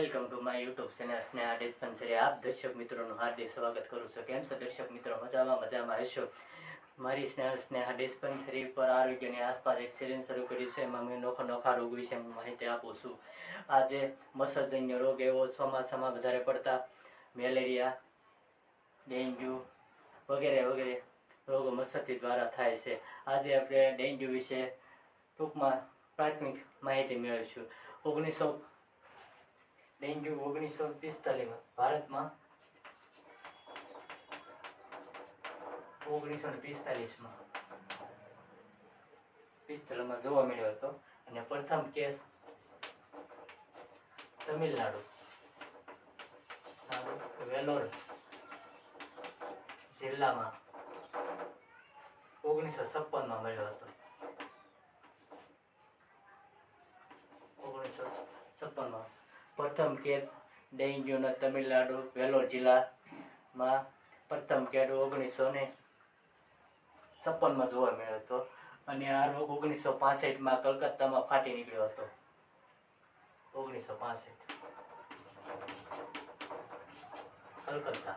Welcome to my YouTube channel Sneha dispensary આપ દર્શક મિત્રોનું હાર્દિક સ્વાગત કરું છું. કેમ છો દર્શક મિત્રો? મજામાં મજામાં હશો? મારી સ્નેહ સ્નેહા ડિસ્પન્સરી પર આરોગ્યની આસપાસ એક સિરિયલ શરૂ કર્યું છે. એમાં મેં નોખા નોખા રોગ વિશે માહિતી આપું છું. આજે મચ્છરજન્ય રોગ એવો ચોમાસામાં વધારે પડતા મેલેરિયા, ડેન્ગ્યુ વગેરે વગેરે રોગો મચ્છરથી દ્વારા થાય છે. આજે આપણે ડેન્ગ્યુ વિશે ટૂંકમાં પ્રાથમિક માહિતી મેળવીશું. ઓગણીસો ડેન્ગ્યુ ઓગણીસો પિસ્તાલીસ ભારતમાં ઓગણીસો પિસ્તાલીસમાં. પિસ્તાલીસમાં જોવા મળ્યો હતો. અને પ્રથમ કેસ તમિલનાડુ. વેલોર જિલ્લામાં ઓગણીસો છપ્પનમાં મળ્યો હતો. ઓગણીસો છપ્પનમાં. પ્રથમ કેસ ડેન્ગ્યુના તમિલનાડુ, વેલોર જિલ્લામાં પ્રથમ કેસ ઓગણીસો ને છપ્પનમાં જોવા મળ્યો હતો. અને આ રોગ ઓગણીસો પાસઠમાં કલકત્તામાં ફાટી નીકળ્યો હતો. ઓગણીસો પાસઠ. કલકત્તા.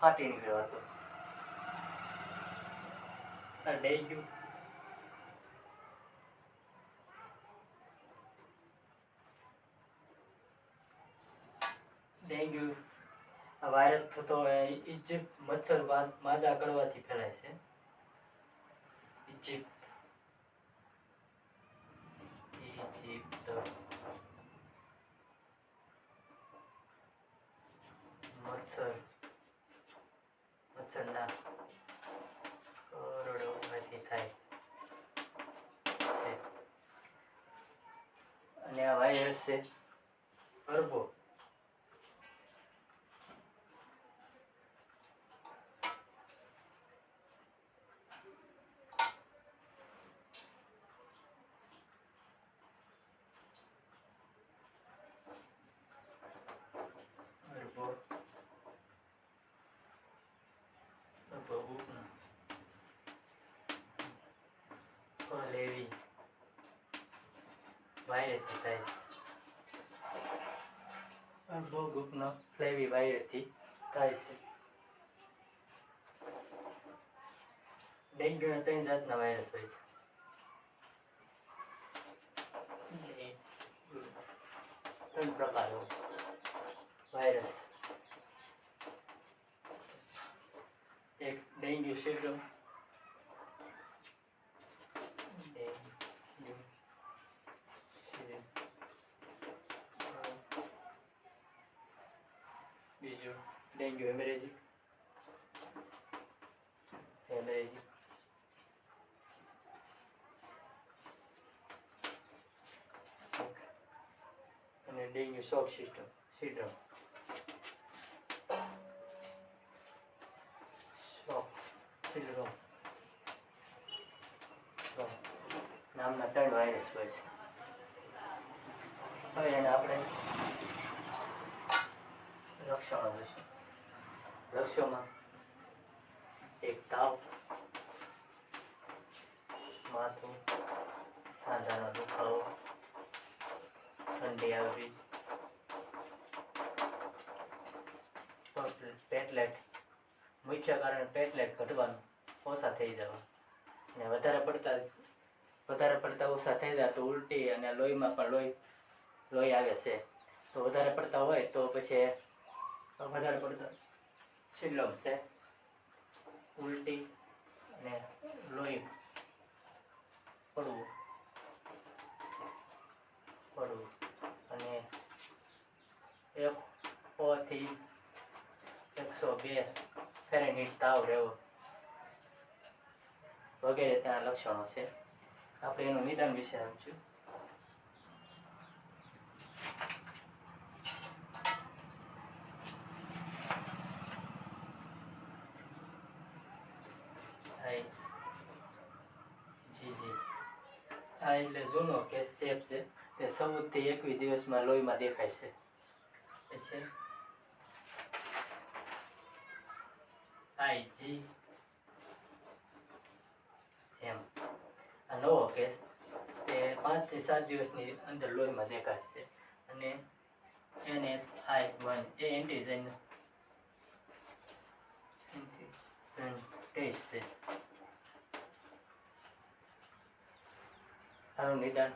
ફાટી નીકળ્યો હતો. ડેન્ગ્યુ ડેન્ગ્યુ આ વાયરસ થતો હોય ઇજિપ્ત મચ્છર માદા કડવાથી ફેલાય છે. ઇજિપ્ત ઇજિપ્ત મચ્છર. મચ્છરના કરડવાથી થાય છે. અને આ વાયરસ છે વાયરસથી થાય છે. બહુ ગ્રુપનો ફ્લેવી વાયરસથી થાય છે. ડેન્ગ્યુના ત્રણ જાતના વાયરસ હોય છે. ત્રણ પ્રકારો વાયરસ. એક ડેન્ગ્યુ સિન્ડ્રોમ ડેન્ગ્યુ સિન્ડ્રોમ. બીજું ડેન્ગ્યુ હેમરેજિક હેમરેજિક અને dengue shock system syndrome shock syndrome નામના ત્રણ વાયરસ હોય છે. હવે એને આપણે રક્ષણ જોઈશું લક્ષ્યોમાં એક તાવ, માથું, સાંધાનો દુખાવો, ઠંડી આવવી પેટલેટ મુખ્ય કારણ પેટલેટ ઘટવાનું ઓછા થઈ જવા અને વધારે પડતા વધારે પડતા ઓછા થઈ જાય તો ઉલટી અને લોહીમાં પણ લોહી લોહી આવે છે. તો વધારે પડતા હોય તો પછી, વધારે પડતા સિન્ડ્રોમ છે. ઉલટી અને લોહી પડવું. પડવું. અને એક થી એકસો બે ફેરેનહીટ તાવ રહેવો. વગેરે તેના લક્ષણો છે. આપણે એનું નિદાન વિશે સમજ્યું હાય જી જી આ એટલે જૂનો કે ચેપ છે. તે ચૌદથી એકવીસ દિવસમાં લોહીમાં દેખાય છે. પછી આઈ એમ. આ નવો કેસ તે પાંચથી સાત દિવસની અંદર લોહીમાં દેખાય છે. અને એન એસ આઈ વન, એ એન્ટીજન ટેસ્ટ છે. આનું નિદાન.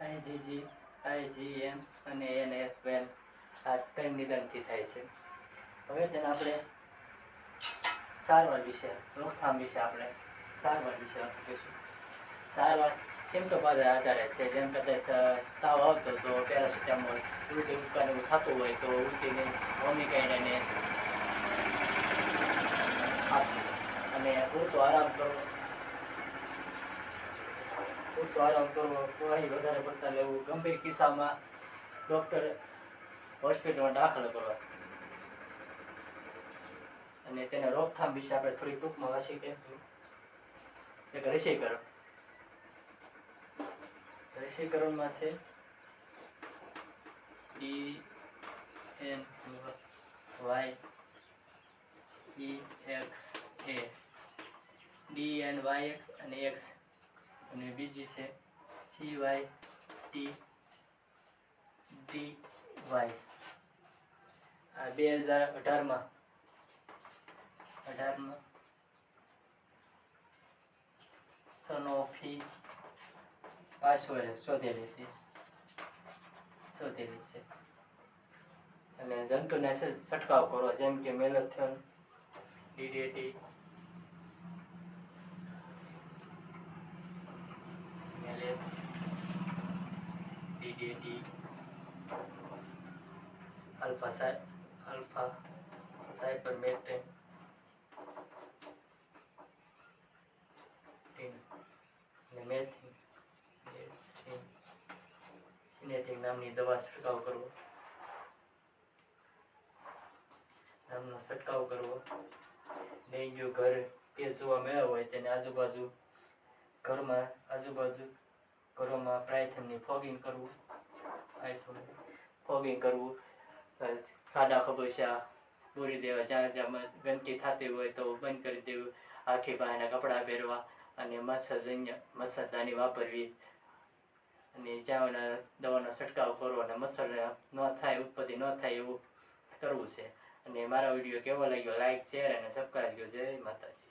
આઈજીજી આઈજીએમ અને એનએસ વેન આ ત્રણ નિદાનથી થાય છે. હવે તેને આપણે સારવાર વિશે, રોકથામ વિશે આપણે સારવાર વિશે કરીશું. સારવાર સિમ્ટમ આધારે છે? જેમ કે તાવ આવતો તો પેરાસિટામોલ, ઉલટી ઉકાને એવું થતું હોય તો ઉલટીને વોમિકાઈને એને અને પૂરતો આરામ કરવો પૂરતો આરામ કરવો પ્રવાહી વધારે પડતા લેવું ગંભીર કિસ્સામાં ડૉક્ટર હોસ્પિટલમાં દાખલ કરવા. અને તેના રોકથામ વિશે આપણે થોડી ટૂંકમાં વાંચી કે. એક રસીકરણ. રસીકરણમાં છે D N Y. E X A. D N Y અને એક્સ અને બીજી છે C Y T D Y. આ બે હજાર અઢારમાં. અઢારમાં. સનોફી પાસવર્ડ શોધેલી હતી શોધેલી છે. અને જંતુનાશક છંટકાવ કરો જેમ કે મેલોથિયન ડીડીટી મેલેટ ડીડીટી અલ્ફા સાઈ અલ્ફા મેથિન સિનેટિક નામની દવા છંટકાવ કરવો. નામનો છંટકાવ કરવો. ડેન્ગ્યુ ઘર તે જોવા મળ્યા હોય તેને આજુબાજુ ઘરમાં, આજુબાજુ ઘરોમાં પ્રાયથમની ફોગિંગ કરવું. પ્રાયથમ ફોગિંગ કરવું. ખાડા ખબોશા પૂરી દેવા જ્યાં જ્યાં ગંદકી થતી હોય તો બંધ કરી દેવું. આખી બાયના કપડાં પહેરવા અને મચ્છરજન્ય મચ્છરદાની વાપરવી. અને જ્યાં દવાનો છંટકાવ કરવો અને મચ્છર ન થાય, ઉત્પત્તિ ન થાય એવું કરવું છે. અને મારો વીડિયો કેવો લાગ્યો? લાઈક શેર અને સબસ્ક્રાઈબ કરજો. જય માતાજી.